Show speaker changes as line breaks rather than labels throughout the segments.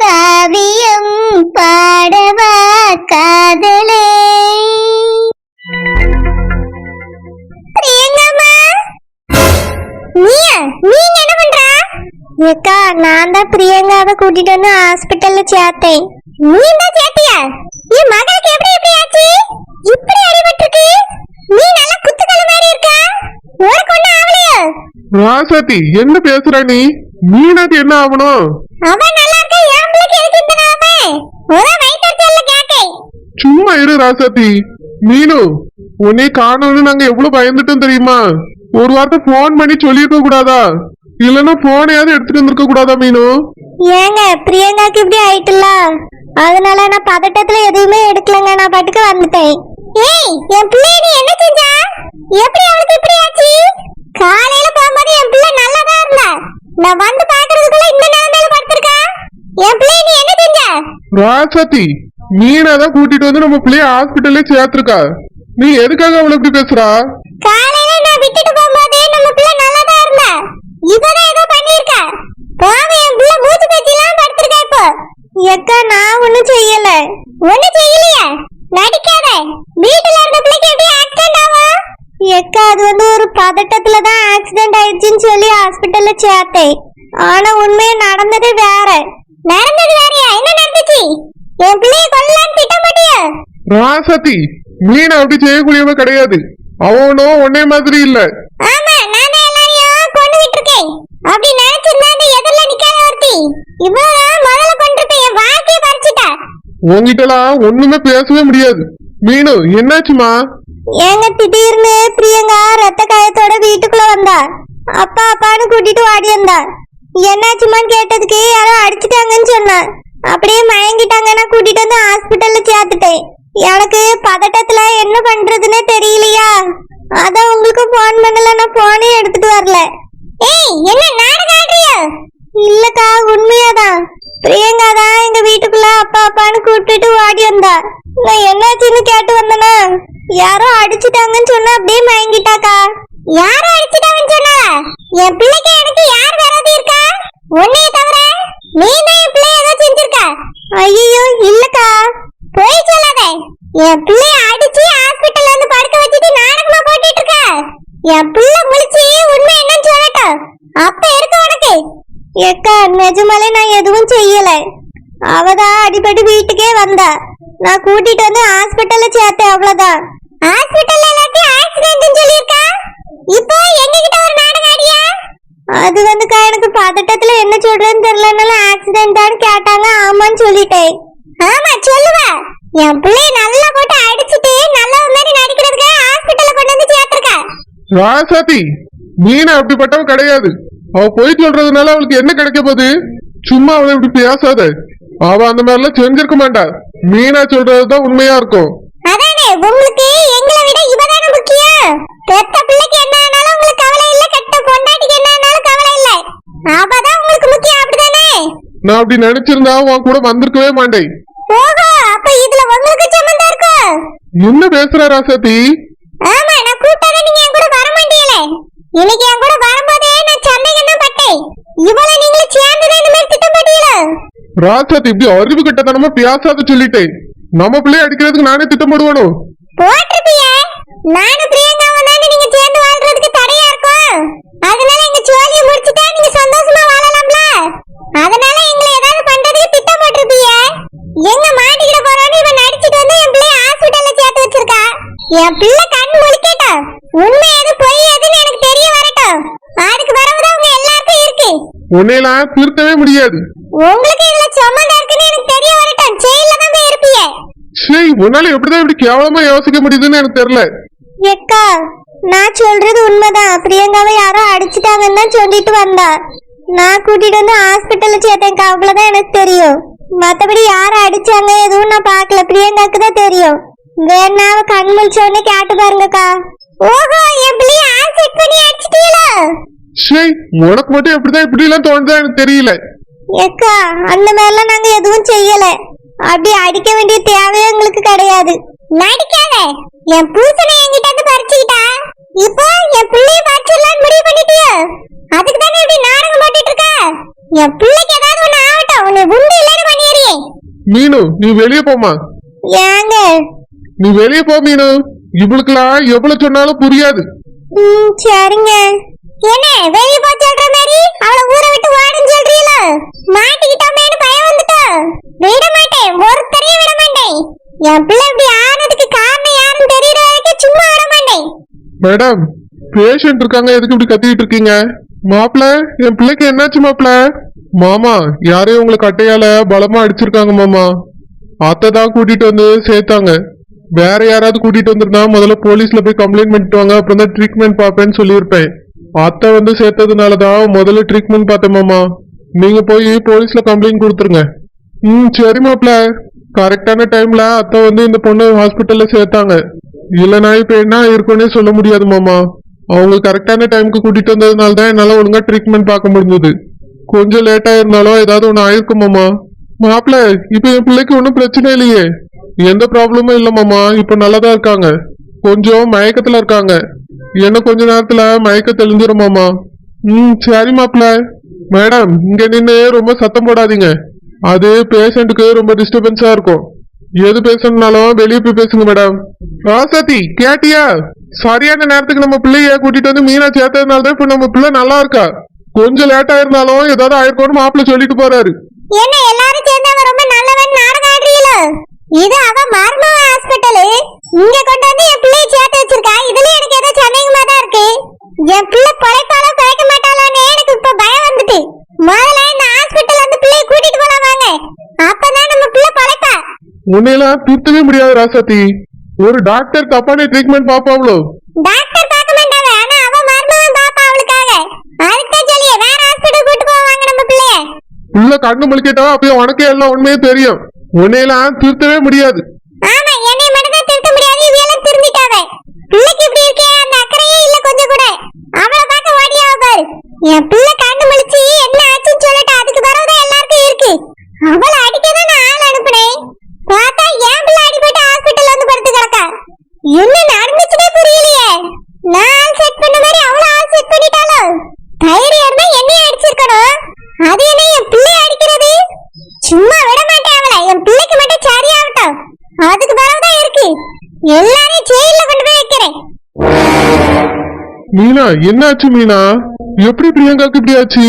காவியம் பாடவா காதலே. பிரியங்கம்மா நீயா? நீங்க என்ன பண்ற? ஏக்கா நான் தான் பிரியங்காவை கூட்டிட்டு வந்து ஹாஸ்பிட்டல்ல சேர்த்தேன். நீ தான் சேர்த்தியா? என் மகளுக்கு எப்படி எப்படி ஆச்சு? இப்படி அடிபட்டிருக்கு? நீ நல்லா குத்துக்கல மாதிரி இருக்க? உனக்கு ஒண்ணு ஆகலையோ
ராசாத்தி என்ன பேசுற நீ? மீனாக்கு என்ன ஆகணும்?
அவன் நல்லா இருக்க என் பிள்ளைக்கு எதுக்கு இந்த நிலைமை ஒரே வயிற்றுல கேக்கை
சும்மா இரு ராசாத்தி. மீனு உன்னை காணோம்னு நாங்க எவ்வளவு பயந்துட்டோம் தெரியுமா? ஒரு வார்த்தை போன் பண்ணி சொல்லியிருக்க கூடாதா? இல்லன்னா போனையாவது எடுத்துட்டு வந்திருக்க கூடாதா மீனு?
ஏங்க பிரியங்காக்கு இப்படி ஆயிட்டுல அதனால நான் பதட்டத்துல எதுவுமே எடுக்கலங்க நான் பாட்டுக்கு வந்துட்டேன். ஏய் என் பிள்ளை நீ என்ன செஞ்சா? எப்படி அவளுக்கு இப்படி ஆச்சு? காலையில போகும்போது என் பிள்ளை நல்லா தான் இருந்தா. நான் வந்து பாக்குறதுக்குள்ள இந்த நிலைமையில படுத்திருக்கா? என் பிள்ளை நீ என்ன செஞ்ச
ராசாத்தி மீனா தான் கூட்டிட்டு வந்து நம்ம பிள்ளைய ஹாஸ்பிட்டல்ல சேர்த்திருக்கா. நீ எதுக்காக அவளை இப்படி பேசுறா?
காலையில நான் விட்டுட்டு போகும்போது நம்ம பிள்ளை நல்லா தான் இருந்தா ஏதோ பண்ணிருக்கா பாவம் என் பிள்ளை மூச்சு பேச்சிலாம் படுத்திருக்கா இப்போ. எக்கா நான் ஒண்ணும் செய்யல. ஒண்ணும் செய்யலையா. நடிக்காத. வீட்டுல இருந்த பிள்ளைக்கு எப்படி ஆக்சிடென்ட் ஆகும் எக்கா அது வந்து ஒரு பதட்டத்துல தான் ஆக்சிடென்ட் ஆயிடுச்சுன்னு சொல்லி ஹாஸ்பிட்டல்ல சேர்த்தேன். ஆனா உண்மையா நடந்தது வேற. நடந்தது வேறயா என்ன நடந்துச்சு? என் பிள்ளைய கொல்லலான்னு திட்டம் போட்டியா
ராசாத்தி மீனா அப்படி செய்யக்கூடியவ கிடையாது. அவனும் உன்னே மாதிரி இல்ல.
ஆமா நான் தான் எல்லாரையும் கொண்டு விட்டுருக்கேன் அப்படி நினைச்சிருந்தா அந்த எதிரில நிக்காத ஒருத்தி. இவ்வளவு முதல்ல கொண்டிருப்பேன் என் வாழ்க்கைய பறிச்சுட்டா.
உன்கிட்டலாம் ஒண்ணுமே பேசவே முடியாது. மீனு என்னாச்சுமா?
ஏங்க திடீர்னு பிரியங்கா ரத்த காயத்தோட வீட்டுக்குள்ள வந்தா. அப்பா அப்பான்னு கூட்டிட்டு ஓடி வந்தா. என்னாச்சுமான்னு கேட்டதுக்கு யாரோ அடிச்சிட்டாங்கன்னு சொன்னான் அப்படியே மயங்கிட்டாங்க நான் கூட்டிட்டு வந்து ஹாஸ்பிட்டல்ல சேர்த்துட்டேன். எனக்கு பதட்டத்துல என்ன பண்றதுன்னே தெரியலையா? அதான் உங்களுக்கு போன் பண்ணல நான் போனே எடுத்துட்டு வரல ஏய் என்ன நாடகம் ஆடுறியா இல்லக்கா உண்மையாதான் பிரியங்கா தான் எங்க வீட்டுக்குள்ள அப்பா அப்பான்னு கூப்பிட்டுட்டு ஓடி வந்தா நான் என்னாச்சுன்னு கேட்டு வந்தனா யாரோ அடிச்சிட்டாங்கன்னு சொன்னா அப்படியே மயங்கிட்டாக்கா யாரோ அடிச்சிட்டாங்கன்னு சொன்னா என் பிள்ளைக்கு எனக்கு யார் விரோதி இருக்கா உன்னைய தவிர நீ தான் என் பிள்ளை ஏதோ செஞ்சிருக்க ஐயோ இல்லக்கா போய் சொல்லாத என் பிள்ளை அடிச்சு ஹாஸ்பிட்டல்ல வந்து படுக்க வச்சுட்டு நாடகமா போட்டுட்டு இருக்க. என் பிள்ளை முழிச்சு உண்மை என்னன்னு சொல்லட்டும். அப்ப இருக்கு உனக்கு? ஏக்கா நிஜமாலே நான் எதுவும் செய்யல. அவதான் அடிபட்டு வீட்டுக்கே வந்தா. நான் கூட்டிட்டு வந்து ஹாஸ்பிட்டல்ல சேர்த்தேன் அவ்வளவுதான். ஹாஸ்பிட்டல்ல எல்லாத்தையும் ஆக்சிடென்ட்னு சொல்லியிருக்கா? இப்போ எங்க ஒரு நாடகம் ஆடியா அது வந்துக்கா எனக்கு பதட்டத்துல என்ன சொல்றேன்னு தெரியலனால ஆக்சிடென்ட் தான் கேட்டாங்க ஆமான்னு சொல்லிட்டேன். ஆமா சொல்லுவா. என் பிள்ளைய நல்லா போட்டு அடிச்சிட்டு நல்ல மாதிரி நடிக்கிறதுக்கு ஹாஸ்பிட்டல்ல கொண்டு வந்து சேர்த்திருக்கா.
ராசாத்தி மீனா அப்படிப்பட்டவ கிடையாது. அவ போய் சொல்றதுனால அவளுக்கு என்ன கிடைக்க போகுது? சும்மா அவளை இப்படி பேசாத. அவ அந்த மாதிரிலாம் செஞ்சிருக்க மாட்டா. மீனா சொல்றதுதான் உண்மையா இருக்கும்.
அதானே உங்களுக்கு எங்களை விட இவதானே முக்கியம். பெத்த பிள்ளைக்கு என்ன ஆனாலும் உங்களுக்கு கவலை இல்ல. கெட்ட பொண்டாட்டிக்கு என்ன ஆனாலும் கவலை இல்ல. அவதான் உங்களுக்கு முக்கியம் அப்படிதானே?
நான் அப்படி நினைச்சிருந்தா உன் கூட வந்திருக்கவே மாட்டேன். என்ன பேசுற ராசாத்தி.
ஆமா நான் கூப்பிட்டதை நீங்க என் கூட வர மாட்டீங்களே. இன்னைக்கு என் கூட வரும்போதே நான் சந்தேகம் தான் பட்டேன். இவள நீங்களே சேர்ந்துதான் இந்த மாதிரி திட்டம் போட்டீங்களோ
ராசாத்தி இப்படி அறிவு கட்டத்தனமா பேசாத சொல்லிட்டேன் நம்ம பிள்ளைய அடிக்கிறதுக்கு நானே திட்டம் போடுவானோ
போட்டிருப்பிய. நானும் பிரியங்காவும் தானே நீங்க சேர்ந்து வாழ்றதுக்கு தடையா இருக்கும் அதனால எங்க ஜோலியை முடிச்சுட்டா நீங்க சந்தோஷமா வாழலாம்ல அதனால எங்களை ஏதாவது பண்றதுக்கு திட்டம் போட்டிருப்பிய எங்க மாட்டிக்கிட போறோம்னு இவன் நடிச்சிட்டு வந்து என் பிள்ளைய ஹாஸ்பிட்டல்ல சேர்த்து வச்சிருக்கா என் பிள்ளை கண் முழிக்கட்டும். உண்மை எது பொய் எதுன்னு எனக்கு தெரிய வரட்டும். அதுக்கு வரவுதான் உங்க எல்லாருக்கும் இருக்கு.
உன்னையெல்லாம் திருத்தவே முடியாது.
உங்களுக்கு இதுல சம்மந்தம் இருக்குன்னு எனக்கு தெரிய வரட்டும். ஜெயில தான் போய் இருப்பீங்க
சரி உன்னால எப்படிதான் இப்படி கேவலமா யோசிக்க முடியுதுன்னு எனக்கு தெரியல.
எக்கா நான் சொல்றது உண்மைதான். பிரியங்காவை யாரோ அடிச்சிட்டாங்கன்னு தான் சொல்லிட்டு வந்தா. நான் கூட்டிட்டு வந்து ஹாஸ்பிட்டல்ல சேர்த்தேன்க்கா அவ்வளவுதான் எனக்கு தெரியும். மத்தபடி யார அடிச்சாங்க எதுவும் நான் பார்க்கல. பிரியங்காக்கு தான் தெரியும். வேணா அவ கண் முழிச்ச உடனே கேட்டு பாருங்கக்கா. ஓஹோ என் பிள்ளைய ஆசிட் பண்ணி அடிச்சிட்டீங்களா?
சரி உனக்கு மட்டும் எப்படிதான் இப்படி எல்லாம் தோணுதா எனக்கு தெரியல.
எக்கா அந்த மாதிரிலாம் நாங்க எதுவும் செய்யல. அப்படி அடிக்க வேண்டிய தேவையே எங்களுக்கு கிடையாது. நடிக்காத. என் பூசனை என்கிட்ட இருந்து பறிச்சுக்கிட்டா? இப்போ என் பிள்ளைய பறிச்சிடலாம்னு முடிவு பண்ணிட்டியா? அதுக்கு தானே இப்படி நாடகம் போட்டுட்டு இருக்க? என் பிள்ளைக்கு ஏதாவது ஒண்ணு ஆகட்டும். உன்னை உண்டு இல்லைன்னு
மீனு நீ வெளியே போமா
ஏங்க
நீ வெளியே போ மீனு. இவளுக்கெல்லாம் எவ்வளவு சொன்னாலும் புரியாது.
சரிங்க. என்ன வெளிய போ சொல்ற மாதிரி? அவள ஊரை விட்டு ஓடுன்னு சொல்றீல மாட்டிக்கிட்டோமேனு பயம் வந்துட்டோ? விட மாட்டேன் ஒருத்தரையும் விட மாட்டேன். என் பிள்ளை இப்படி ஆனதுக்கு காரணம் யாருன்னு தெரியற வரைக்கும் சும்மா விட மாட்டேன்.
மேடம் பேஷண்ட் இருக்காங்க எதுக்கு இப்படி கத்திட்டு இருக்கீங்க? மாப்பிள என் பிள்ளைக்கு என்னாச்சு மாப்பிள? மாமா யாரையும் உங்களை கட்டையால பலமா அடிச்சிருக்காங்க மாமா. அத்தை தான் கூட்டிட்டு வந்து சேர்த்தாங்க. வேற யாராவது கூட்டிட்டு வந்திருந்தா முதல்ல போலீஸ்ல போய் கம்ப்ளைண்ட் பண்ணிட்டு வாங்க அப்புறம் தான் ட்ரீட்மெண்ட் பார்ப்பேன்னு சொல்லியிருப்பேன். அத்தை வந்து சேர்த்ததுனால தான் முதல்ல ட்ரீட்மெண்ட் பார்த்தேமாமா நீங்க போய் போலீஸ்ல கம்ப்ளைண்ட் கொடுத்துருங்க. ம் சரி மாப்பிள. கரெக்டான டைம்ல அத்தை வந்து இந்த பொண்ணு ஹாஸ்பிட்டல்ல சேர்த்தாங்க. இல்லைனா இப்ப என்ன இருக்குன்னே சொல்ல முடியாது மாமா. அவங்க கரெக்டான டைம்க்கு கூட்டிட்டு வந்ததுனால தான் என்னால ஒழுங்கா ட்ரீட்மெண்ட் பார்க்க முடிஞ்சது. கொஞ்சம் லேட்டா இருந்தாலும் ஏதாவது ஒன்று ஆயிருக்குமாமா மாப்பிள்ள இப்ப என் பிள்ளைக்கு ஒன்றும் பிரச்சனை இல்லையே. எந்த ப்ராப்ளமும் இல்ல மாமா இப்ப நல்லாதான் இருக்காங்க. கொஞ்சம் மயக்கத்துல இருக்காங்க. என்ன கொஞ்ச நேரத்துல மயக்க தெளிஞ்சிரும் மாமா. ம் சரி மாப்பிள்ள மேடம் இங்க நின்று ரொம்ப சத்தம் போடாதீங்க. அது பேஷண்ட்டுக்கு ரொம்ப டிஸ்டர்பன்ஸா இருக்கும். எது பேசணும்னாலும் வெளியே போய் பேசுங்க மேடம். ராசாத்தி கேட்டியா? சரியான நேரத்துக்கு நம்ம பிள்ளைய கூட்டிட்டு வந்து மீனா சேர்த்ததுனால தான் இப்ப நம்ம பிள்ளை நல்லா இருக்கா? கொஞ்சம் லேட்டா இருந்தாலும் ஏதாவது ஆயிருக்கும்னு மாப்பிள்ளை சொல்லிட்டு போறாரு.
என்ன எல்லாரும் சேர்ந்து அவன் ரொம்ப நல்லவன் நாடகம் ஆடுறீல இது அவ மர்ம ஹாஸ்பிட்டல் இங்க கொண்டு வந்து என் பிள்ளைய சேர்த்து வச்சிருக்கா. இதுல எனக்கு ஏதோ சந்தேகமா தான் இருக்கு. என் பிள்ளை பழைப்பாலோ பழைக்க மாட்டாளோன்னு எனக்கு இப்ப பயம் வந்துட்டு. முதல்ல இந்த ஹாஸ்பிட்டல் வந்து பிள்ளைய கூட்டிட்டு போலாம் வாங்க. அப்பதான் நம்ம பிள்ளை பழைப்பா.
உன்னையெல்லாம் திருத்தவே முடியாது ராசாத்தி. ஒரு டாக்டர் தப்பான ட்ரீட்மெண்ட் பாப்பாவளோ
டாக்டர் பார்க்க மாட்டாங்க ஆனா அவ மர்மம் பாப்பா அவளுக்காக அதுக்கு தான் சொல்லியே வேற ஹாஸ்பிட்டல் கூட்டு போவாங்க நம்ம பிள்ளைய
உள்ள கண்ணு முழிக்கிட்டா அப்பயே உனக்கே எல்லாம் உண்மையே தெரியும். உன்னையெல்லாம் திருத்தவே முடியாது.
ஆமா என்னைய மட்டும் தான் திருத்த முடியாது. இவையெல்லாம் திருந்திட்டாவ பிள்ளைக்கு இப்படி இருக்கே அந்த அக்கறையே இல்ல கொஞ்சம் கூட. அவளை பார்க்க ஓடியாவ பாரு. என் பிள்ளை கண்ணு முழிச்சு என்ன ஆச்சுன்னு சொல்லட்டு அதுக்கு வரவுதான் எல்லாருக்கும் இருக்கு அவளை அடிக்கதான் நான் ஆள் அனுப்புனேன் பார்த்தா என் பிள்ளை அடிபட்டு ஹாஸ்பிட்டல் வந்து படுத்து கிடக்கா என்ன நடந்துச்சுனே புரியலையே நான் ஆள் செட் பண்ண மாதிரி அவளை ஆள் செட் பண்ணிட்டாளோ தைரியம் இருந்தா என்னைய அடிச்சிருக்கணும் அது என்ன என் பிள்ளைய அடிக்கிறது சும்மா விட மாட்டேன் அவளை என் பிள்ளைக்கு மட்டும் சரியாகட்டும் அதுக்கு பிறகுதான் இருக்கு எல்லாரையும் ஜெயில கொண்டு போய் வைக்கிறேன்
மீனா என்னாச்சு மீனா? எப்படி பிரியங்காக்கு இப்படி ஆச்சு?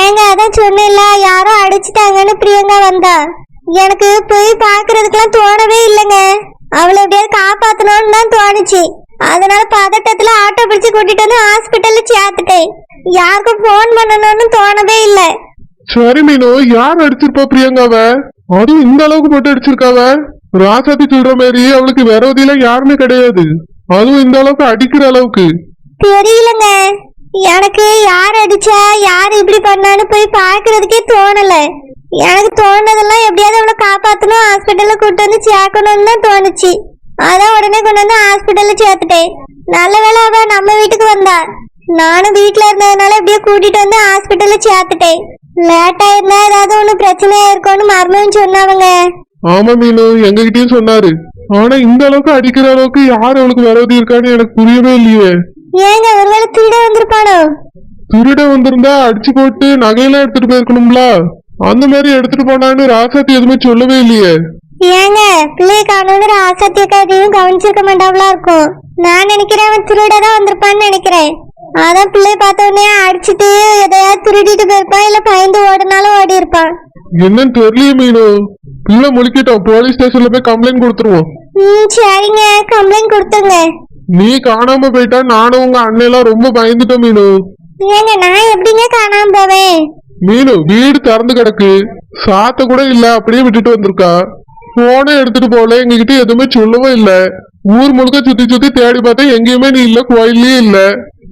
ஏங்க அதான் சொன்னேன்ல யாரோ அடிச்சிட்டாங்கன்னு பிரியங்கா வந்தா. எனக்கு போய் பாக்குறதுக்கெல்லாம் தோணவே இல்லைங்க. அவளை எப்படியாவது காப்பாத்தணும்னு தான் தோணுச்சு. அதனால பதட்டத்துல ஆட்டோ பிடிச்சு கூட்டிட்டு வந்து ஹாஸ்பிட்டல்ல சேர்த்துட்டேன். யாருக்கும் ஃபோன் பண்ணணும்னு தோணவே இல்லை.
சரி மீனு யார் அடிச்சிருப்பா பிரியங்காவ? அதுவும் இந்த அளவுக்கு போட்டு அடிச்சிருக்காவ? ராசாத்தி சொல்ற மாதிரி அவளுக்கு விரோதியில யாருமே கிடையாது. அதுவும் இந்த அளவுக்கு அடிக்கிற அளவுக்கு.
தெரியலங்க. எனக்கு யார் அடிச்சா யார் இப்படி பண்ணான்னு போய் பார்க்கறதுக்கே தோணல. எனக்கு தோணதெல்லாம் எப்படியாவது அவளை காப்பாத்தணும் ஹாஸ்பிட்டல்ல கூட்டு வந்து சேர்க்கணும்னு தான் தோணுச்சு. அதான் உடனே கொண்டு வந்து ஹாஸ்பிட்டல்ல சேர்த்துட்டேன். நல்ல வேளை அவ நம்ம வீட்டுக்கு வந்தா. நானும் வீட்டுல இருந்ததுனால எப்படியோ கூட்டிட்டு வந்து ஹாஸ்பிட்டல்ல சேர்த்துட்டேன். லேட்டா இருந்தா ஏதாவது ஒண்ணு பிரச்சனையா இருக்கும்னு மர்மம் சொன்னவங்க.
ஆமா மீனு எங்ககிட்டயும் சொன்னாரு. ஆனா இந்த அளவுக்கு அடிக்கிற அளவுக்கு யார் அவளுக்கு விரோதி இருக்கான்னு எனக்கு புரியவே இல்லையே.
ஏங்க ஒருவேளை திருட வந்திருப்பானோ?
திருட வந்திருந்தா அடிச்சு போட்டு நகையெல்லாம் எடுத்துட்டு போயிருக்கணும்ல? அந்த மாதிரி எடுத்துட்டு போனான்னு ராசாத்தி எதுவுமே சொல்லவே இல்லையே.
ஏங்க பிள்ளைய காணோங்கிற ஆசத்தியக்கா எதையும் கவனிச்சிருக்க மாட்டாவளா இருக்கும். நான் நினைக்கிறேன் அவன் திருட தான் வந்திருப்பான்னு நினைக்கிறேன். அதான் பிள்ளைய பார்த்த உடனே அடிச்சிட்டு எதையாவது திருடிட்டு போயிருப்பான் இல்ல பயந்து ஓடினாலும் ஓடி இருப்பான்
என்னன்னு தெரியலையே மீனு. பிள்ளை முழிக்கிட்டோம் போலீஸ் ஸ்டேஷன்ல போய் கம்ப்ளைண்ட் கொடுத்துருவோம்.
ம் சரிங்க கம்ப்ளைண்ட் கொடுத்துங்க
நீ காணாம போயிட்டா நானும் உங்க அண்ணெல்லாம் ரொம்ப பயந்துட்டோம் மீனு.
ஏங்க நான் எப்படிங்க காணாம போவேன்?
மீனு வீடு திறந்து கிடக்கு. சாத்த கூட இல்ல அப்படியே விட்டுட்டு வந்திருக்கா. போனே எடுத்துட்டு போகல எங்ககிட்ட எதுவுமே சொல்லவும் இல்ல. ஊர் முழுக்க சுத்தி சுத்தி தேடி பார்த்தா எங்கேயுமே நீ இல்ல கோயில்லயே இல்ல.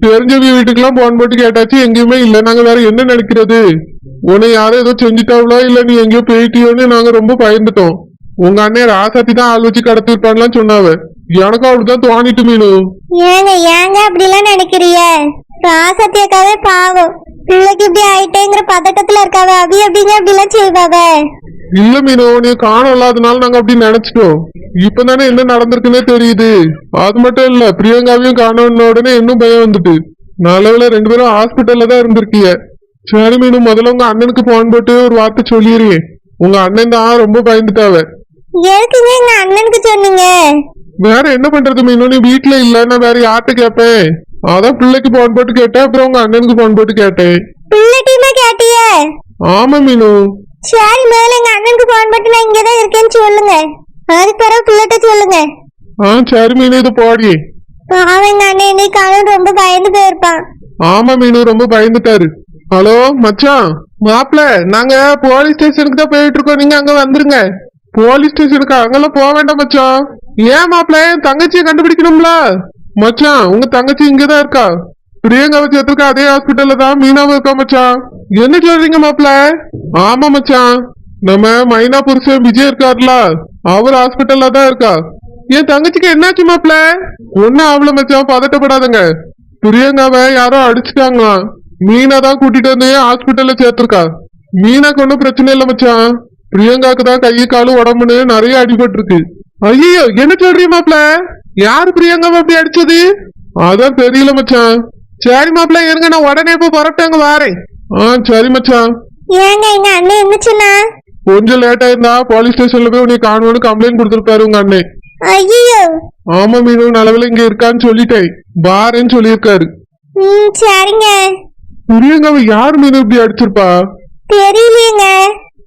தெரிஞ்சவங்க வீட்டுக்கெல்லாம் போன் போட்டு கேட்டாச்சு எங்கேயுமே இல்ல. நாங்க வேற என்ன நினைக்கிறது? உன்னை யாரும் ஏதோ செஞ்சுட்டாவளோ இல்ல நீ எங்கேயோ போயிட்டியோன்னு நாங்க ரொம்ப பயந்துட்டோம். உங்க அண்ணன் ராசாத்தி தான் ஆள் வச்சு கடத்திருப்பான்லாம் சொன்னாவ. எனக்கும் அப்படிதான் தோணிட்டு மீனு.
ஏங்க ஏங்க அப்படிலாம் நினைக்கிறீங்க? ராசத்தியக்காவே பாவம். பிள்ளைக்கு இப்படி ஆயிட்டேங்கிற பதட்டத்துல இருக்காவ அவி எப்படிங்க அப்படிலாம் செய்வாவ?
இல்ல மீனு நீ காணம் இல்லாதனால நாங்க அப்படி நினைச்சிட்டோம். இப்பதானே என்ன நடந்திருக்குன்னே தெரியுது. அது மட்டும் இல்ல பிரியங்காவையும் காணோன்ன உடனே இன்னும் பயம் வந்துட்டு. நல்லவேளை ரெண்டு பேரும் ஹாஸ்பிட்டல்ல தான் இருந்திருக்கீங்க சரி மீனு முதல்ல உங்க அண்ணனுக்கு போன் போட்டு ஒரு வார்த்தை சொல்லிடுறேன். உங்க அண்ணன் தான் ரொம்ப பயந்துட்டாவ.
எதுக்குங்க எங்க அண்ணனுக்கு சொன்னீங்க.
வேற என்ன பண்றது மீனு? நீ வீட்டுல இல்லன்னா வேற யார்கிட்ட கேட்பேன் அதான் பிள்ளைக்கு போன் போட்டு கேட்டேன் அப்புறம் உங்க அண்ணனுக்கு போன் போட்டு கேட்டேன்.
பிள்ளைட்டியுமா கேட்டியே?
ஆமா மீனு.
சரி முதல்ல எங்க அண்ணனுக்கு போன் போட்டு நான் இங்கதான் இருக்கேன்னு சொல்லுங்க. அதுக்கு பிறகு பிள்ளைகிட்ட சொல்லுங்க.
ஆ சரி மீனு இது போடி.
பாவம் எங்க அண்ணன் இன்னைக்கு காலம் ரொம்ப பயந்து போயிருப்பான்.
ஆமா மீனு ரொம்ப பயந்துட்டாரு. ஹலோ மச்சான் மாப்பிள நாங்க போலீஸ் ஸ்டேஷனுக்கு தான் போயிட்டு இருக்கோம். நீங்க அங்க வந்துருங்க. போலீஸ் ஸ்டேஷனுக்கு அங்கெல்லாம் போக வேண்டாம் மச்சான். ஏன் மாப்பிள என் தங்கச்சியை கண்டுபிடிக்கணும்ல? மச்சான் உங்க தங்கச்சி இங்கதான் இருக்கா? பிரியங்காவை சேர்த்துருக்க அதே ஹாஸ்பிட்டல்ல தான் மீனாவும் இருக்கா மச்சான்? என்ன சொல்றீங்க மாப்பிள? ஆமா மச்சான். நம்ம மைனா புருஷன் விஜய் இருக்காருல அவர் ஹாஸ்பிட்டல்ல தான் இருக்கா. என் தங்கச்சிக்கு என்னாச்சு மாப்பிள? ஒன்னும் ஆவல மச்சான். பதட்டப்படாதங்க. பிரியங்காவை யாரோ அடிச்சுட்டாங்களாம். மீனா தான் கூட்டிட்டு வந்து ஹாஸ்பிட்டல்ல சேர்த்திருக்கா. மீனாக்கு ஒன்றும் பிரச்சனை இல்லை மச்சான். பிரியங்காக்கு தான் கை காலு உடம்புன்னு நிறைய அடிபட்டு இருக்கு ஐயோ என்ன சொல்றீ மாப்ள யாரு பிரியங்காவை அப்படி அடிச்சது? அதான் தெரியல மச்சான். சரி மாப்ள இருங்க நான் உடனே இப்போ புறப்பட்டாங்க வாரேன். ஆ சரி மச்சான்.
ஏங்க எங்க அண்ணன் என்ன சொன்னா?
கொஞ்சம் லேட் ஆயிருந்தா போலீஸ் ஸ்டேஷன்ல போய் உன்னை காணும்னு கம்ப்ளைண்ட் கொடுத்துருக்காரு உங்க அண்ணன்
ஐயோ
ஆமா மீனு நல்லவேளை இங்க இருக்கான்னு சொல்லிட்டேன். பாருன்னு சொல்லியிருக்காரு.
ம் சரிங்க.
பிரியங்காவை யார் மீனு இப்படி அடிச்சிருப்பா?
தெரியலையேங்க.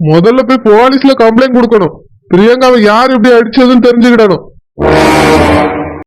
முதல்ல போய் போலீஸ்ல கம்ப்ளைண்ட் கொடுக்கணும். பிரியங்காவை யார் இப்படி அடிச்சதுன்னு தெரிஞ்சுக்கிடணும்.